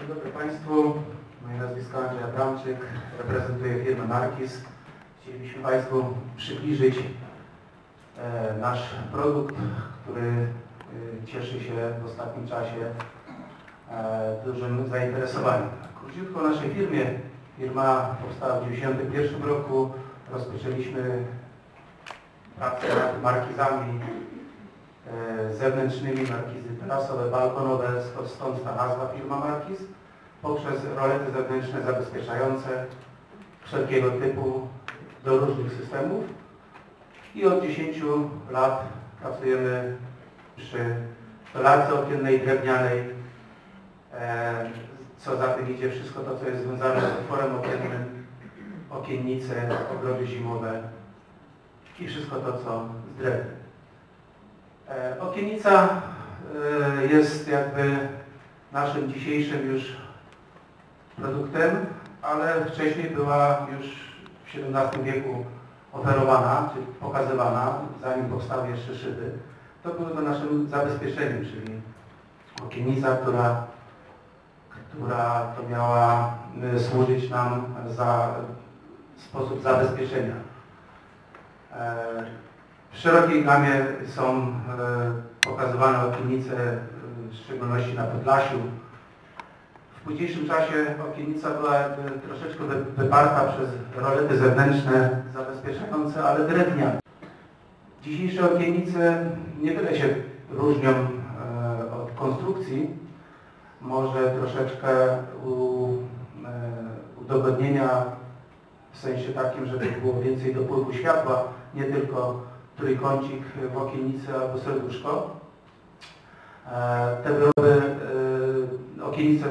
Dzień dobry Państwu. Moje nazwisko Andrzej Abramczyk. Reprezentuję firmę Markis. Chcielibyśmy Państwu przybliżyć e, nasz produkt, który e, cieszy się w ostatnim czasie e, dużym zainteresowaniem. Króciutko o naszej firmie. Firma powstała w 1991 roku. Rozpoczęliśmy pracę nad markizami zewnętrznymi, markizy terasowe, balkonowe, stąd- ta nazwa firma Markiz, poprzez rolety zewnętrzne zabezpieczające wszelkiego typu do różnych systemów i od 10 lat pracujemy przy stolarce okiennej, drewnianej, e, co za tym idzie wszystko to, co jest związane z otworem okiennym, okiennice, ogrody zimowe i wszystko to, co z drewnem. E, Okienica e, jest jakby naszym dzisiejszym już produktem, ale wcześniej była już w XVII wieku oferowana, czy pokazywana, zanim powstały jeszcze szyby. To było to naszym zabezpieczeniem, czyli okienica, która, która to miała y, służyć nam za sposób zabezpieczenia. E, w szerokiej gamie są e, pokazywane okiennice, e, w szczególności na Podlasiu. W późniejszym czasie okienica była jakby troszeczkę wy- wyparta przez rolety zewnętrzne zabezpieczające, ale drewniane. Dzisiejsze okiennice niewiele się różnią e, od konstrukcji. Może troszeczkę u, e, udogodnienia w sensie takim, żeby było więcej dopływu światła, nie tylko trójkącik w okiennicy albo serduszko. E, Te wyroby, e, okiennice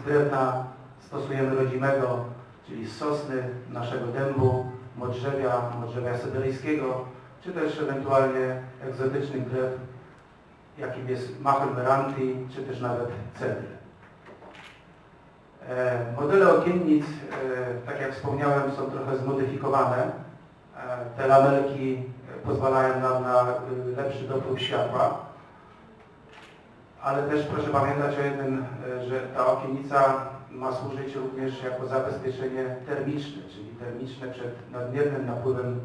z drewna stosujemy rodzimego, czyli z sosny, naszego dębu, modrzewia, modrzewia syberyjskiego, czy też ewentualnie egzotycznych drew, jakim jest Machel Meranti, czy też nawet cedr. E, Modele okiennic, tak jak wspomniałem, są trochę zmodyfikowane. Te lamelki pozwalają nam na e, lepszy dopływ światła. Ale też proszę pamiętać o jednym, e, że ta okienica ma służyć również jako zabezpieczenie termiczne, czyli termiczne przed nadmiernym napływem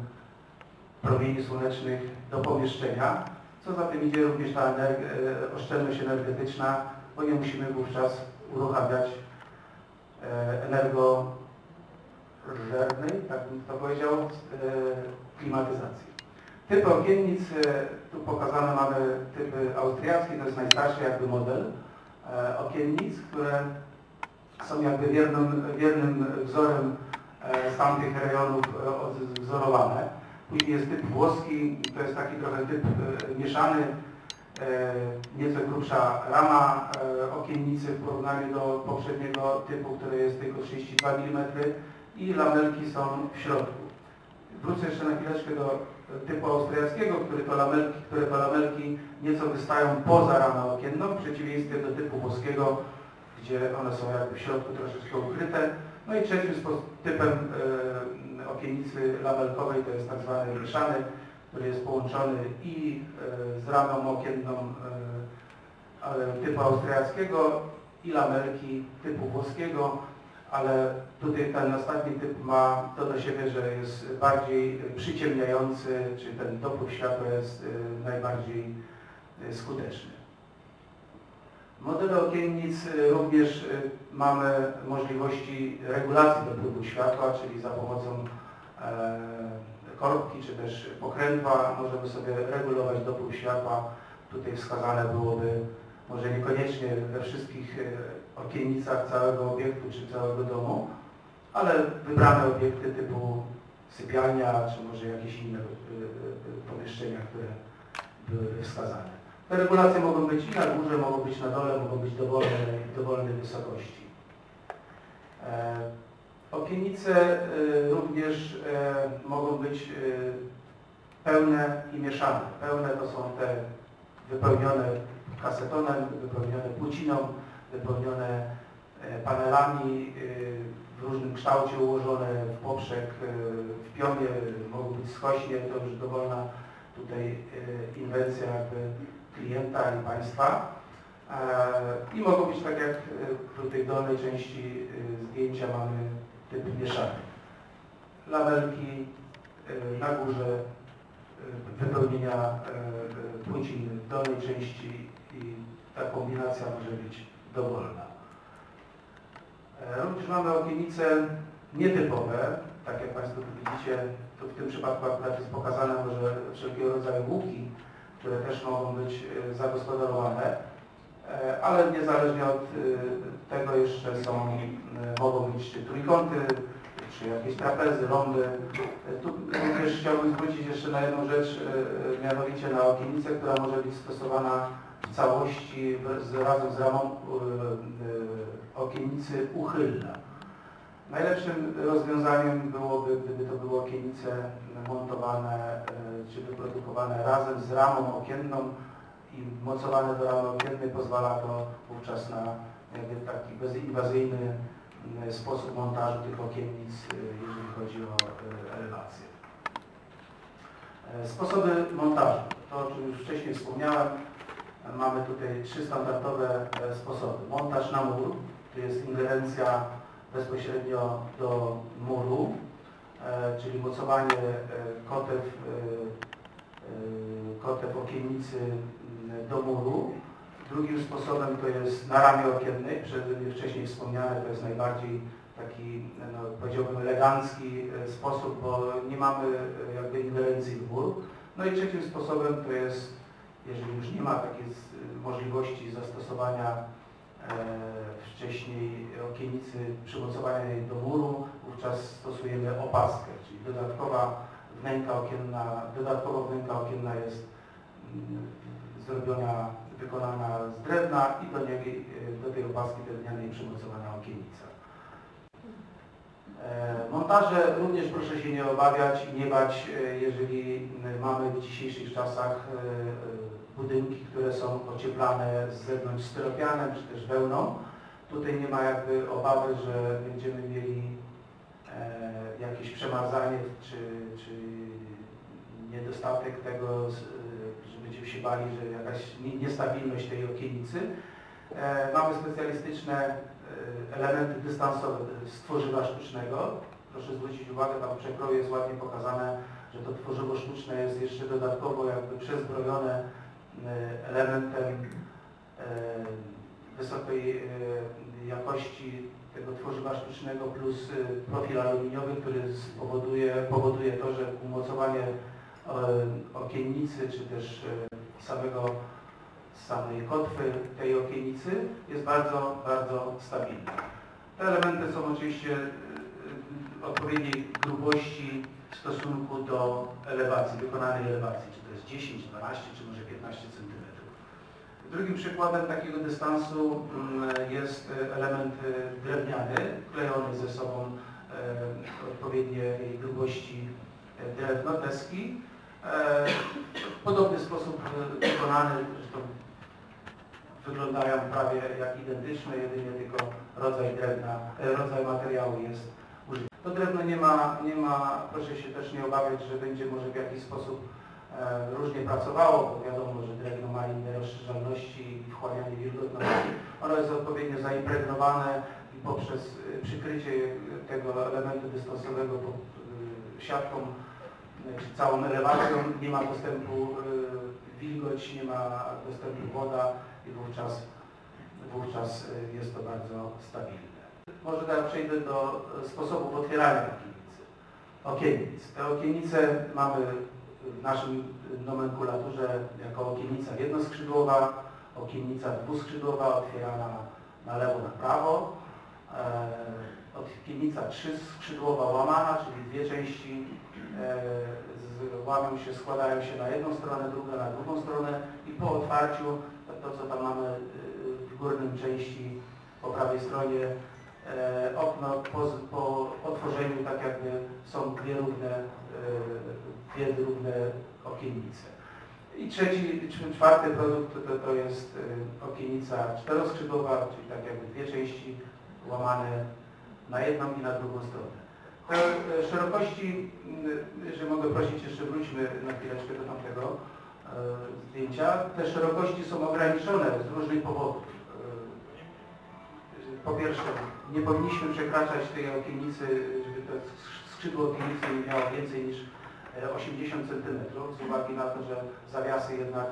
promieni słonecznych do pomieszczenia, co za tym idzie również ta energ- e, oszczędność energetyczna, bo nie musimy wówczas uruchamiać energożernej, tak bym to powiedział, klimatyzacji. Typy okiennic, tu pokazane mamy typy austriackie, to jest najstarszy jakby model e, okiennic, które są jakby wiernym, wiernym wzorem e, z tamtych rejonów e, odwzorowane. Później jest typ włoski, to jest taki trochę typ mieszany, nieco grubsza rama okiennicy w porównaniu do poprzedniego typu, który jest tylko 32 mm i lamelki są w środku. Wrócę jeszcze na chwileczkę do typu austriackiego, który to lamelki, które to lamelki nieco wystają poza ramę okienną, w przeciwieństwie do typu włoskiego, gdzie one są jakby w środku troszeczkę ukryte. No i trzecim typem e, okiennicy lamelkowej to jest tak zwany mieszany, który jest połączony i e, z ramą okienną e, typu austriackiego i lamelki typu włoskiego, ale tutaj ten ostatni typ ma to do siebie, że jest bardziej przyciemniający, czy ten dopływ światła jest e, najbardziej e, skuteczny. Modele okiennic e, również mamy możliwości regulacji dopływu światła, czyli za pomocą e, korbki czy też pokrętła możemy sobie regulować dopływ światła. Tutaj wskazane byłoby może niekoniecznie we wszystkich e, okiennicach całego obiektu czy całego domu, ale wybrane obiekty typu sypialnia czy może jakieś inne e, e, pomieszczenia, które były wskazane. Te regulacje mogą być i na górze, mogą być na dole, mogą być dowolne, dowolnej wysokości. E, Okiennice e, również mogą być pełne i mieszane. Pełne to są te wypełnione kasetonem, wypełnione płciną, wypełnione e, panelami e, w różnym kształcie ułożone w poprzek, e, w pionie, mogą być skośnie, to już dowolna tutaj inwencja jakby klienta i państwa. I mogą być tak jak w tej dolnej części zdjęcia mamy typ mieszany. Labelki e, na górze wypełnienia e, e, płyciny w dolnej części i ta kombinacja może być dowolna. E, Również mamy okienice nietypowe, tak jak Państwo tu widzicie, to w tym przypadku akurat jest pokazane może wszelkiego rodzaju łuki, które też mogą być e, zagospodarowane, E, ale niezależnie od e, tego jeszcze są, e, mogą być trójkąty, czy jakieś trapezy, rondy. E, Tu również chciałbym zwrócić jeszcze na jedną rzecz, e, e, mianowicie na okienicę, która może być stosowana w całości z, razem z ramą e, okienicy uchylna. Najlepszym rozwiązaniem byłoby, gdyby to były okienice montowane czy wyprodukowane razem z ramą okienną i mocowane do ramy okiennej pozwala to wówczas na jakby taki bezinwazyjny sposób montażu tych okiennic, jeżeli chodzi o elewację. E, Sposoby montażu. To, o czym już wcześniej wspomniałem, e, mamy tutaj trzy standardowe e, sposoby. Montaż na mur, to jest ingerencja bezpośrednio do muru, czyli mocowanie kotew, kotew okiennicy do muru. Drugim sposobem to jest na ramie okiennej, wcześniej wspomniane, to jest najbardziej taki, no, powiedziałbym, elegancki e, sposób, bo nie mamy e, jakby ingerencji w mur. No i trzecim sposobem to jest, jeżeli już nie ma takiej z- możliwości zastosowania e, wcześniej okienicy, przymocowania jej do muru, wówczas stosujemy opaskę, czyli dodatkowa wnęka okienna, dodatkowo wnęka okienna jest mm, zrobiona, wykonana z drewna i do, niej, e, do tej opaski drewnianej przymocowana okienica. E, Montaże również proszę się nie obawiać i nie bać, e, jeżeli mamy w dzisiejszych czasach budynki, które są ocieplane z zewnątrz styropianem czy też wełną. Tutaj nie ma jakby obawy, że będziemy mieli jakieś przemarzanie czy, czy niedostatek tego, się bali, że jakaś nie- niestabilność tej okienicy. E, Mamy specjalistyczne e, elementy dystansowe z tworzywa sztucznego. Proszę zwrócić uwagę, tam w przekroju jest ładnie pokazane, że to tworzywo sztuczne jest jeszcze dodatkowo jakby przezbrojone e, elementem wysokiej jakości tego tworzywa sztucznego plus profil aluminiowy, który spowoduje, powoduje to, że umocowanie okiennicy czy też e, samego samej kotwy tej okienicy jest bardzo, bardzo stabilna. Te elementy są oczywiście y, odpowiedniej grubości w stosunku do elewacji, wykonanej elewacji, czy to jest 10, 12, czy może 15 cm. Drugim przykładem takiego dystansu mm, jest element drewniany, klejony ze sobą odpowiedniej grubości drewno, deski. E, W podobny sposób y, wykonany, zresztą wyglądają prawie jak identyczne, jedynie tylko rodzaj drewna, e, rodzaj materiału jest użyty. To drewno nie ma, nie ma, proszę się też nie obawiać, że będzie może w jakiś sposób e, różnie pracowało, bo wiadomo, że drewno ma inne rozszerzalności i wchłanianie wilgotności. Ono jest odpowiednio zaimpregnowane i poprzez e, przykrycie e, tego elementu dystansowego pod e, siatką e, całą elewacją nie ma dostępu e, wilgoć, nie ma dostępu woda i wówczas, wówczas y, jest to bardzo stabilne. Może teraz przejdę do y, sposobów otwierania okiennicy. Okiennic. Te okiennice mamy w naszym nomenklaturze jako okienica jednoskrzydłowa, okienica dwuskrzydłowa otwierana na lewo, na prawo, e, okienica trzyskrzydłowa łamana, czyli dwie części e, łamią się, składają się na jedną stronę, druga na drugą stronę i po otwarciu to, co tam mamy y, w górnym części po prawej stronie e, okno po, po otworzeniu tak jakby są dwie równe, e, dwie równe okiennice. I trzeci, czwarty produkt to, to jest e, okienica czteroskrzydłowa, czyli tak jakby dwie części łamane na jedną i na drugą stronę. E, szerokości, m, jeżeli mogę prosić, jeszcze wróćmy na chwileczkę do tamtego e, zdjęcia. Te szerokości są ograniczone z różnych powodów. E, po pierwsze, nie powinniśmy przekraczać tej okiennicy, żeby to skrzydło okiennicy nie miało więcej niż e, 80 cm, z uwagi na to, że zawiasy jednak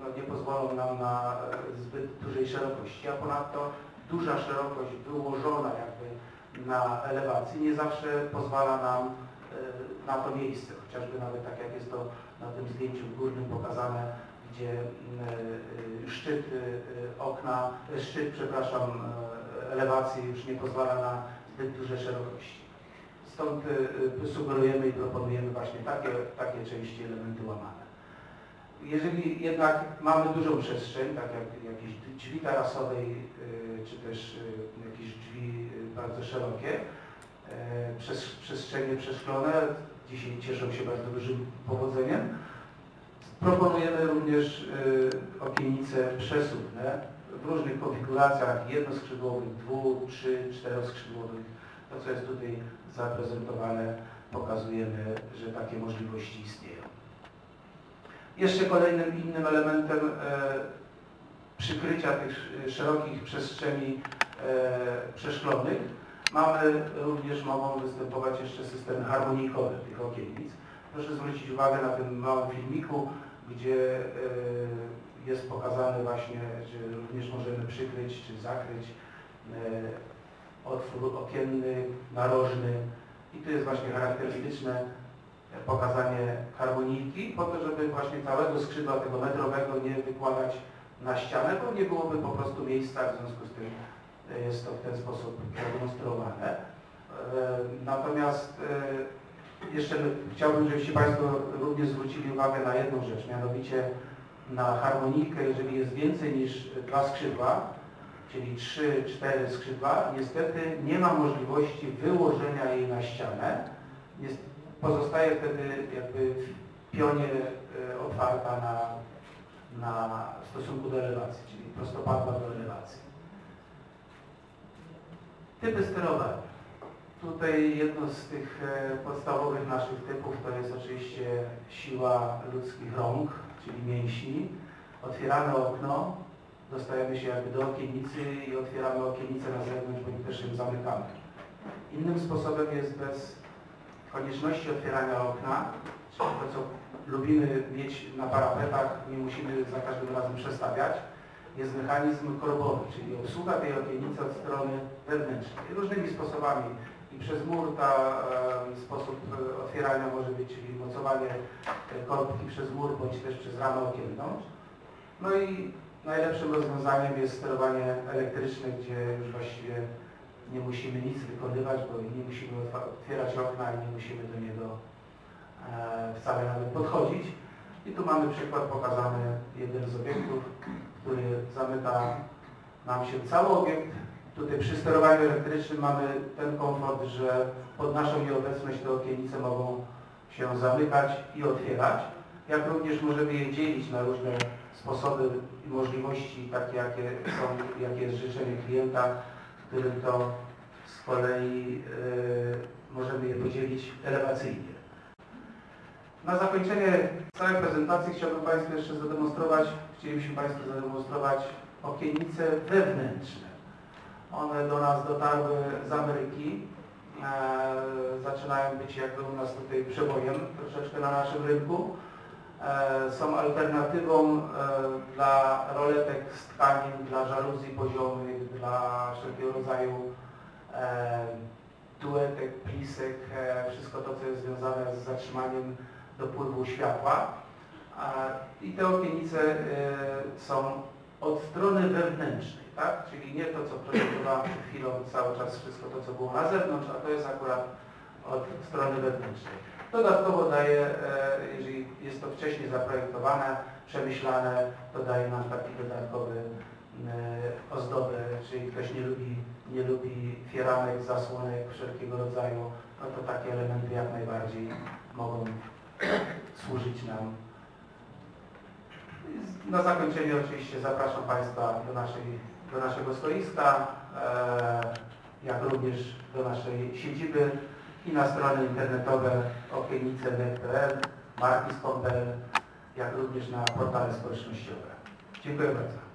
no, nie pozwolą nam na zbyt dużej szerokości, a ponadto duża szerokość wyłożona jakby na elewacji nie zawsze pozwala nam e, na to miejsce, chociażby nawet tak jak jest to na tym zdjęciu górnym pokazane, gdzie mm, e, szczyt e, okna, e, szczyt, przepraszam, e, elewacji już nie pozwala na zbyt duże szerokości. Stąd e, sugerujemy i proponujemy właśnie takie, takie części elementy łamane. Jeżeli jednak mamy dużą przestrzeń, tak jak jakieś drzwi tarasowe, y, czy też y, jakieś drzwi y, bardzo szerokie, y, przez, przestrzenie przeszklone, dzisiaj cieszą się bardzo dużym powodzeniem, proponujemy również y, okienice przesuwne w różnych konfiguracjach jednoskrzydłowych, dwu, trzy, czteroskrzydłowych. To, co jest tutaj zaprezentowane, pokazujemy, że takie możliwości istnieją. Jeszcze kolejnym innym elementem e, przykrycia tych sz- szerokich przestrzeni e, przeszklonych mamy również mogą występować jeszcze systemy harmonikowe tych okiennic. Proszę zwrócić uwagę na tym małym filmiku, gdzie e, jest pokazane właśnie, że również możemy przykryć czy zakryć e, otwór okienny, narożny i tu jest właśnie charakterystyczne pokazanie harmonijki, po to, żeby właśnie całego skrzydła tego metrowego nie wykładać na ścianę, bo nie byłoby po prostu miejsca, w związku z tym e, jest to w ten sposób demonstrowane. E, Natomiast e, jeszcze chciałbym, żebyście Państwo również zwrócili uwagę na jedną rzecz, mianowicie na harmonijkę, jeżeli jest więcej niż dwa skrzydła, czyli 3-4 skrzydła, niestety nie ma możliwości wyłożenia jej na ścianę. Jest, pozostaje wtedy jakby w pionie e, otwarta na, na stosunku do elewacji, czyli prostopadła do elewacji. Typy sterowania. Tutaj jedno z tych e, podstawowych naszych typów to jest oczywiście siła ludzkich rąk, czyli mięśni. Otwieramy okno, dostajemy się jakby do okiennicy i otwieramy okiennicę na zewnątrz, bądź też ją zamykamy. Innym sposobem jest bez konieczności otwierania okna, czyli to, co lubimy mieć na parapetach, nie musimy za każdym razem przestawiać, jest mechanizm korbowy, czyli obsługa tej okiennicy od strony wewnętrznej. Różnymi sposobami i przez mur ta e, sposób otwierania może być, czyli mocowanie e, korbki przez mur, bądź też przez ramę okienną. No i najlepszym rozwiązaniem jest sterowanie elektryczne, gdzie już właściwie nie musimy nic wykonywać, bo nie musimy otwierać okna i nie musimy do niego e, wcale nawet podchodzić. I tu mamy przykład pokazany, jeden z obiektów, który zamyka nam się cały obiekt. Tutaj przy sterowaniu elektrycznym mamy ten komfort, że pod naszą nieobecność te okiennice mogą się zamykać i otwierać. Jak również możemy je dzielić na różne sposoby i możliwości, takie jakie są, jakie jest życzenie klienta, którym to z kolei e, możemy je podzielić elewacyjnie. Na zakończenie całej prezentacji chciałbym Państwu jeszcze zademonstrować, chcielibyśmy Państwu zademonstrować okiennice wewnętrzne. One do nas dotarły z Ameryki. E, zaczynają być jakby u nas tutaj przebojem troszeczkę na naszym rynku. E, są alternatywą e, dla roletek z tkanin, dla żaluzji poziomych, dla wszelkiego rodzaju e, duetek, plisek, e, wszystko to, co jest związane z zatrzymaniem dopływu światła. I te okienice e, są od strony wewnętrznej, tak? Czyli nie to, co prezentowałem przed chwilą, cały czas wszystko to, co było na zewnątrz, a to jest akurat od strony wewnętrznej. Dodatkowo daje, e, jeżeli jest to wcześniej zaprojektowane, przemyślane, to daje nam taki dodatkowy e, ozdobę, czyli ktoś nie lubi, nie lubi fieranek, zasłonek wszelkiego rodzaju, no to takie elementy jak najbardziej mogą służyć nam. Na zakończenie oczywiście zapraszam Państwa do, naszej, do naszego stoiska, e, jak również do naszej siedziby i na strony internetowe okiennice.pl, markis.pl, jak również na portale społecznościowe. Dziękuję bardzo.